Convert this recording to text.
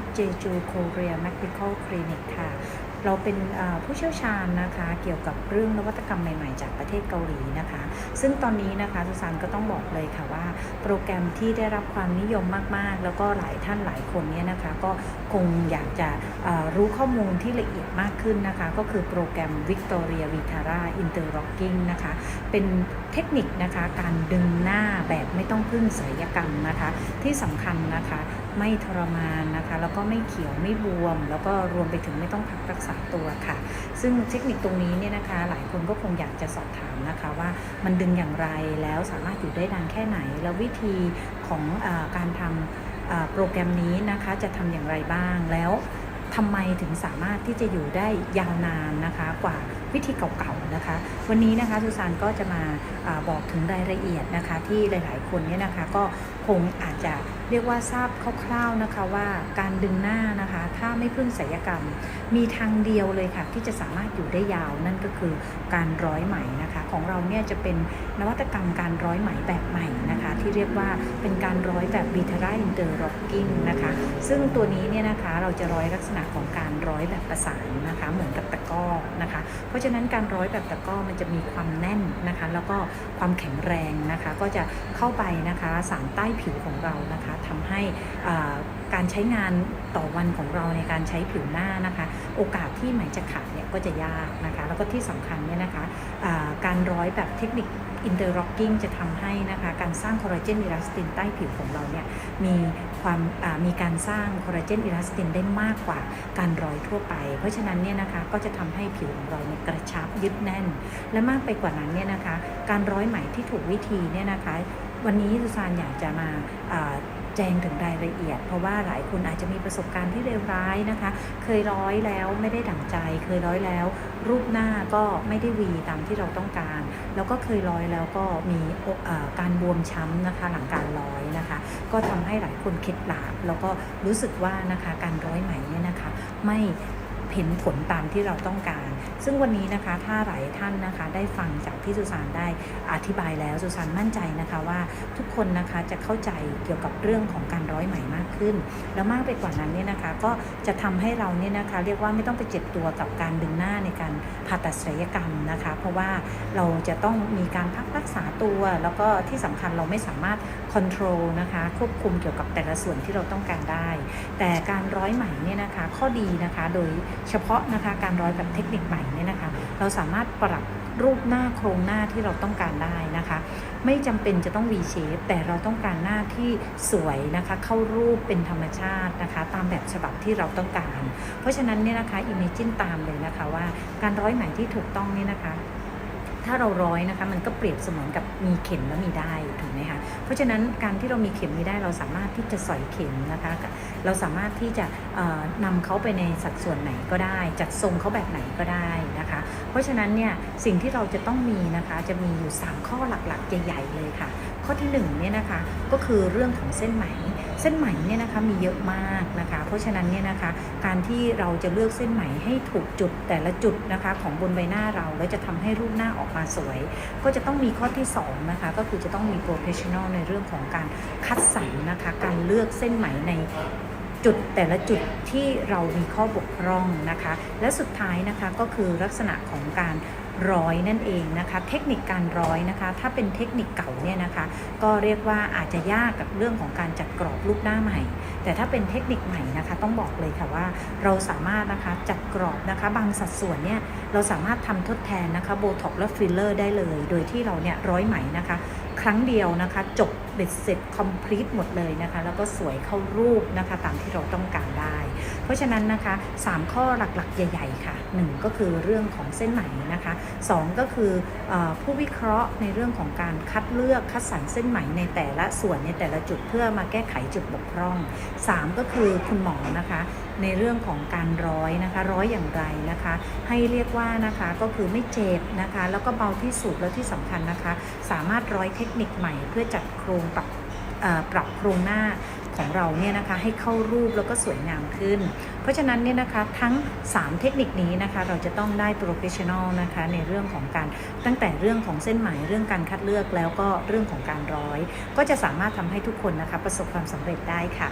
at Jeju Korea Medical Clinic ค่ะ เราเป็นผู้เชี่ยวชาญนะคะเกี่ยวกับเรื่องนวัตกรรมใหม่ๆ จากประเทศเกาหลีนะคะ ซึ่งตอนนี้นะคะสุสานก็ต้องบอกเลยค่ะว่า โปรแกรมที่ได้รับความนิยมมากๆ แล้วก็หลายท่านหลายคนเนี่ยนะคะ ก็คงอยากจะรู้ข้อมูลที่ละเอียดมากขึ้นนะคะ ก็คือโปรแกรม Victoria Vitara Interlocking นะคะ เป็นเทคนิคนะคะการดึงหน้าแบบไม่ต้องพึ่งศัลยกรรมนะคะ ที่สำคัญนะคะไม่ทรมานนะคะ แล้วก็ไม่เขียวไม่บวม แล้วก็รวมไปถึงไม่ต้องพักรักษาตัวค่ะ ซึ่งเทคนิคตรงนี้เนี่ยนะคะ หลายคนก็คงอยากจะสอบถามนะคะว่ามันดึงอย่างไรแล้วสามารถอยู่ได้นานแค่ไหน แล้ววิธีของอการทำโปรแกรมนี้นะคะจะทำอย่างไรบ้างแล้ว ทำไมถึงสามารถที่จะอยู่ได้ยาวนานนะคะกว่าวิธีเก่าๆนะคะ วันนี้นะคะสุสานก็จะมาอบอกถึงรายละเอียดนะคะ ที่หลาย ๆ คนเนี่ยนะคะก็คงอาจจะเรียกว่าทราบคร่าวๆนะคะว่าการดึงหน้านะคะ ถ้าไม่พึ่งศัลยกรรม มีทางเดียวเลยค่ะ ที่จะสามารถอยู่ได้ยาวนั่นก็คือการร้อยไหมนะคะ ของเราเนี่ยจะเป็นนวัตกรรมการร้อยไหมแบบใหม่นะคะ ที่เรียกว่าเป็นการร้อยแบบบิทราอินเตอร์ร็อกกิ้งนะคะ ซึ่งตัวนี้เนี่ยนะคะเราจะร้อยลักษณะของการร้อยแบบประสานนะคะ เหมือนกับตะก้อนะคะ เพราะฉะนั้นการร้อยแบบตะก้อมันจะมีความแน่นนะคะ แล้วก็ความแข็งแรงนะคะ ก็จะเข้าไปนะคะสารใต้ผิวของเรานะคะทำให้การใช้งานต่อวันของเราในการใช้ผิวหน้านะคะ โอกาสที่ไหมจะขาดเนี่ยก็จะยากนะคะ แล้วก็ที่สำคัญเนี่ยนะคะการร้อยแบบเทคนิคอินเตอร์ร็อกกิ้งจะทำให้นะคะ การสร้างคอลลาเจนอิลาสตินใต้ผิวของเราเนี่ยมี ความมีการสร้างคอลลาเจนอิลาสตินได้มากกว่าการร้อยทั่วไป เพราะฉะนั้นเนี่ยนะคะก็จะทำให้ผิวของเราเนี่ยกระชับยึดแน่น และมากไปกว่านั้นเนี่ยนะคะการร้อยไหมที่ถูกวิธีเนี่ยนะคะ วันนี้สุสานอยากจะมาา แจ้งถึงรายละเอียด เพราะว่าหลายคนอาจจะมีประสบการณ์ที่เลวร้ายนะคะ เคยร้อยแล้วไม่ได้ดั่งใจ เคยร้อยแล้ว รูปหน้าก็ไม่ได้วีตามที่เราต้องการ แล้วก็เคยร้อยแล้วก็มีการบวมช้ำนะคะหลังการร้อยนะคะ ก็ทำให้หลายคนเข็ดหลาบแล้วก็รู้สึกว่านะคะการร้อยไหมเนี่ยนะคะ ไม่เห็นผลตามที่เราต้องการซึ่งวันนี้นะคะถ้าหลายท่านนะคะได้ฟังจากที่สุสานได้อธิบายแล้วสุสานมั่นใจนะคะว่าทุกคนนะคะจะเข้าใจเกี่ยวกับเรื่องของการร้อยไหมมากขึ้น แล้วมากไปกว่านั้นเนี่ยนะคะก็จะทำให้เราเนี่ยนะคะเรียกว่าไม่ต้องไปเจ็บตัวกับการดึงหน้าในการผ่าตัดศัลยกรรมนะคะ เพราะว่าเราจะต้องมีการพักรักษาตัว แล้วก็ที่สำคัญเราไม่สามารถคอนโทรลนะคะควบคุมเกี่ยวกับแต่ละส่วนที่เราต้องการได้ แต่การร้อยไหมเนี่ยนะคะข้อดีนะคะโดยเฉพาะนะคะการร้อยแบบเทคนิคหม่เนี่ยนะคะ เราสามารถปรับรูปหน้าโครงหน้าที่เราต้องการได้นะคะ ไม่จำเป็นจะต้อง V shape แต่เราต้องการหน้าที่สวยนะคะ เข้ารูปเป็นธรรมชาตินะคะ ตามแบบฉบับที่เราต้องการ เพราะฉะนั้นเนี่ยนะคะ imagine ตามเลยนะคะว่าการร้อยไหมที่ถูกต้องเนี่ยนะคะ ถ้าเราร้อยนะคะ มันก็เปรียบเสมือนกับมีเข็มและมีได้ถูกไหมคะเพราะฉะนั้นการที่เรามีเข็มมีได้เราสามารถที่จะสอยเข็มนะคะ เราสามารถที่จะเอ่อนำเขาไปในสัดส่วนไหนก็ได้ จัดทรงเขาแบบไหนก็ได้นะคะ เพราะฉะนั้นเนี่ยสิ่งที่เราจะต้องมีนะคะจะมีอยู่ 3 ข้อหลักๆ ใหญ่ ๆ เลยค่ะ ข้อที่1เนี่ยนะคะก็คือเรื่องของเส้นไหม เส้นไหมเนี่ยนะคะมีเยอะมากนะคะ เพราะฉะนั้นเนี่ยนะคะ การที่เราจะเลือกเส้นไหมให้ถูกจุดแต่ละจุดนะคะของบนใบหน้าเราแล้วจะทำให้รูปหน้าออกมาสวย ก็จะต้องมีข้อที่2นะคะก็คือจะต้องมีโปรเฟชชั่นอลในเรื่องของการคัดสรรนะคะ การเลือกเส้นไหมในจุดแต่ละจุดที่เรามีข้อบกพร่องนะคะ และสุดท้ายนะคะก็คือลักษณะของการ ร้อยนั่นเองนะคะ เทคนิคการร้อยนะคะ ถ้าเป็นเทคนิคเก่าเนี่ยนะคะ ก็เรียกว่าอาจจะยากกับเรื่องของการจัดกรอบรูปหน้าใหม่ แต่ถ้าเป็นเทคนิคใหม่นะคะ ต้องบอกเลยค่ะว่าเราสามารถนะคะจัดกรอบนะคะ บางสัดส่วนเนี่ยเราสามารถทำทดแทนนะคะโบท็อกและฟิลเลอร์ได้เลย โดยที่เราเนี่ยร้อยไหมนะคะ ครั้งเดียวนะคะ จบเบ็ดเสร็จคอมพลีทหมดเลยนะคะ แล้วก็สวยเข้ารูปนะคะตามที่เราต้องการได้ ราะฉะนั้นนะคะ 3 ข้อหลักๆ ใหญ่ ๆ ค่ะ 1 ก็คือเรื่องของเส้นไหมนะคะ 2 ก็คืออผู้วิเคราะห์ในเรื่องของการคัดเลือกคัดสรรเส้นไหมในแต่ละส่วนในแต่ละจุดเพื่อมาแก้ไขจุดบกพร่อง 3 ก็คือคุณหมอนะคะในเรื่องของการร้อยนะคะ ร้อยอย่างไรนะคะ ให้เรียกว่านะคะก็คือไม่เจ็บนะคะ แล้วก็เบาที่สุดแล้วที่สำคัญนะคะ สามารถร้อยเทคนิคใหม่เพื่อจัดโครงปรับปรับโครงหน้า ของเราเนี่ยนะคะให้เข้ารูปแล้วก็สวยงามขึ้น เพราะฉะนั้นเนี่ยนะคะทั้ง 3 เทคนิคนี้นะคะเราจะต้องได้โปรเฟชชั่นอลนะคะในเรื่องของการตั้งแต่เรื่องของเส้นไหมเรื่องการคัดเลือกแล้วก็เรื่องของการร้อย ก็จะสามารถทำให้ทุกคนนะคะประสบความสำเร็จได้ค่ะ